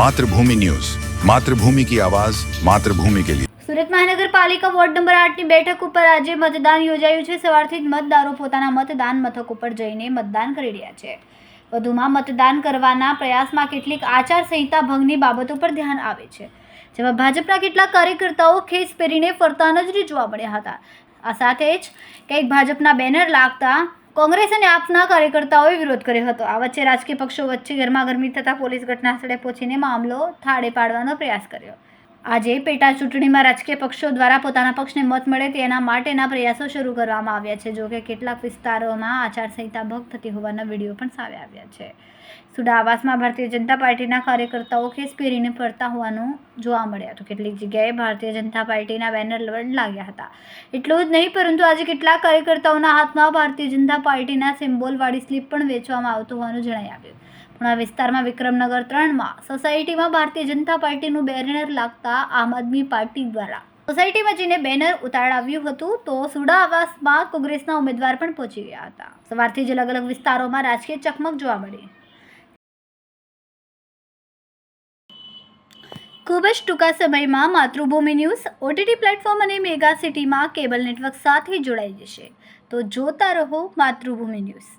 Mathrubhumi news Mathrubhumi કી આવાજ માતૃભૂમિ કે લીએ સુરત મહાનગરપાલિકા વોર્ડ નંબર આઠની બેઠક ઉપર આજે મતદાન યોજાયું છે. સવારથી જ મતદારો પોતાના મતદાન મથક ઉપર જઈને મતદાન કરી રહ્યા છે. વધુમાં મતદાન કરવાના પ્રયાસમાં કેટલીક આચારસંહિતા ભંગની બાબતો પર ધ્યાન આવે છે, જેમાં ભાજપના કેટલાક કાર્યકર્તાઓ ખેસ પહેરીને ફરતા નજરે જોવા મળ્યા હતા. આ સાથે જ કંઈક ભાજપના બેનર લાગતા કોંગ્રેસ અને આપના કાર્યકર્તાઓએ વિરોધ કર્યો હતો. આ વચ્ચે રાજકીય પક્ષો વચ્ચે ગરમાગરમી થતાં પોલીસ ઘટના સ્થળે પહોંચીને મામલો થાળે પાડવાનો પ્રયાસ કર્યો. આજે પેટા ચૂંટણીમાં રાજકીય પક્ષો દ્વારા પોતાના પક્ષને મત મળે તેના માટેના પ્રયાસો શરૂ કરવામાં આવ્યા છે. જોકે કેટલાક વિસ્તારોમાં આચારસંહિતા ભંગ થતી હોવાના વીડિયો પણ સામે આવ્યા છે. સુડા આવાસમાં ભારતીય જનતા પાર્ટીના કાર્યકર્તાઓ ખેસ પહેરીને ફરતા હોવાનું જોવા મળ્યા હતું કેટલીક જગ્યાએ ભારતીય જનતા પાર્ટીના બેનર લાગ્યા હતા. એટલું જ નહીં, પરંતુ આજે કેટલાક કાર્યકર્તાઓના હાથમાં ભારતીય જનતા પાર્ટીના સિમ્બોલવાળી સ્લીપ પણ વેચવામાં આવતું હોવાનું જણાઈ આવ્યું. આ વિસ્તારમાં વિક્રમનગર ત્રણમાં સોસાયટીમાં ભારતીય જનતા પાર્ટીનું બેનર લાગતા આમ આદમી પાર્ટી દ્વારા. સોસાયટીમાં જઈને બેનર ઉતારાવ્યું હતું, તો સુડા આવાસમાં કોંગ્રેસના ઉમેદવાર પણ પહોંચી ગયા હતા. સવારથી જ અલગ અલગ વિસ્તારોમાં રાજકીય ચકમક જોવા મળી. ખૂબ જ ટૂંકા સમયમાં માતૃભૂમિ ન્યૂઝ, ઓટીટી પ્લેટફોર્મ અને મેગા સિટીમાં કેબલ નેટવર્ક સાથે જોડાઈ જશે. તો જોતા રહો માતૃભૂમિ ન્યૂઝ.